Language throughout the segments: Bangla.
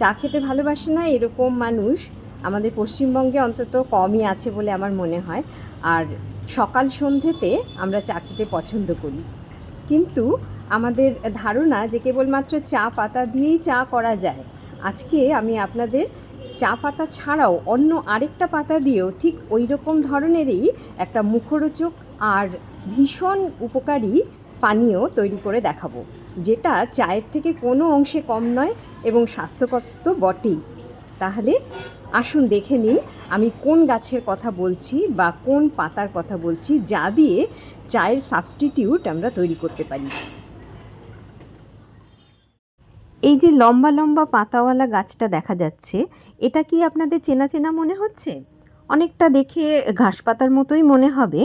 চা খেতে ভালোবাসে না এরকম মানুষ আমাদের পশ্চিমবঙ্গে অন্তত কমই আছে বলে আমার মনে হয়। আর সকাল সন্ধ্যেতে আমরা চা খেতে পছন্দ করি। কিন্তু আমাদের ধারণা যে কেবলমাত্র চা পাতা দিয়েই চা করা যায়, আজকে আমি আপনাদের চা পাতা ছাড়াও অন্য আরেকটা পাতা দিয়েও ঠিক ওই রকম ধরনেরই একটা মুখরোচক আর ভীষণ উপকারী পানীয় তৈরি করে দেখাবো, যেটা চায়ের থেকে কোনো অংশে কম নয় এবং স্বাস্থ্যকর তো বটেই। তাহলে আসুন দেখে নিন আমি কোন গাছের কথা বলছি বা কোন পাতার কথা বলছি যা দিয়ে চায়ের সাবস্টিটিউট আমরা তৈরি করতে পারি। এই যে লম্বা লম্বা পাতাওয়ালা গাছটা দেখা যাচ্ছে, এটা কি আপনাদের চেনা চেনা মনে হচ্ছে? অনেকটা দেখে ঘাস পাতার মতোই মনে হবে।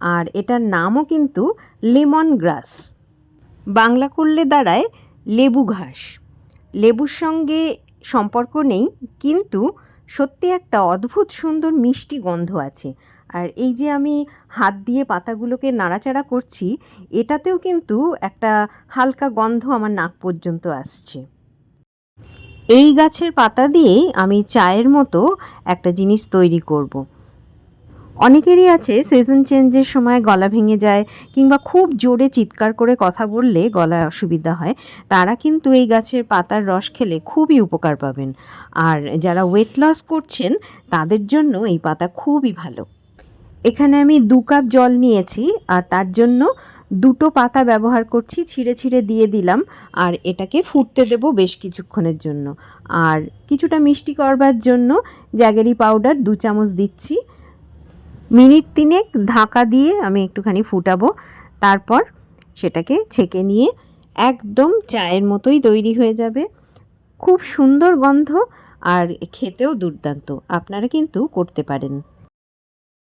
আর এটার নামও কিন্তু লেমন গ্রাস বাংলা করলে দাঁড়ায় লেবু ঘাস লেবুর সঙ্গে সম্পর্ক নেই, কিন্তু সত্যি একটা অদ্ভুত সুন্দর মিষ্টি গন্ধ আছে আর এই যে আমি হাত দিয়ে পাতাগুলোকে নাড়াচাড়া করছি, এটাতেও কিন্তু একটা হালকা গন্ধ আমার নাক পর্যন্ত আসছে এই গাছের পাতা দিয়েই আমি চায়ের মতো একটা জিনিস তৈরি করব। অনেকেরই আছে সিজন চেঞ্জের সময় গলা ভেঙে যায় কিংবা খুব জোরে চিৎকার করে কথা বললে গলায় অসুবিধা হয়, তারা কিন্তু এই গাছের পাতার রস খেলে খুবই উপকার পাবেন। আর যারা ওয়েট লস করছেন, তাদের জন্য এই পাতা খুবই ভালো। এখানে আমি দু কাপ জল নিয়েছি আর তার জন্য দুটো পাতা ব্যবহার করছি, ছিঁড়ে ছিঁড়ে দিয়ে দিলাম আর এটাকে ফুটতে দেব বেশ কিছুক্ষণের জন্য। আর কিছুটা মিষ্টি করবার জন্য জ্যাগেরি পাউডার দু চামচ দিচ্ছি। মিনিট তিনেক ঢাকা দিয়ে আমি একটুখানি ফুটাবো। তারপর সেটাকে ছেঁকে নিয়ে একদম চায়ের মতোই তৈরি হয়ে যাবে। খুব সুন্দর গন্ধ আর খেতেও দুর্দান্ত। আপনারা কিন্তু করতে পারেন।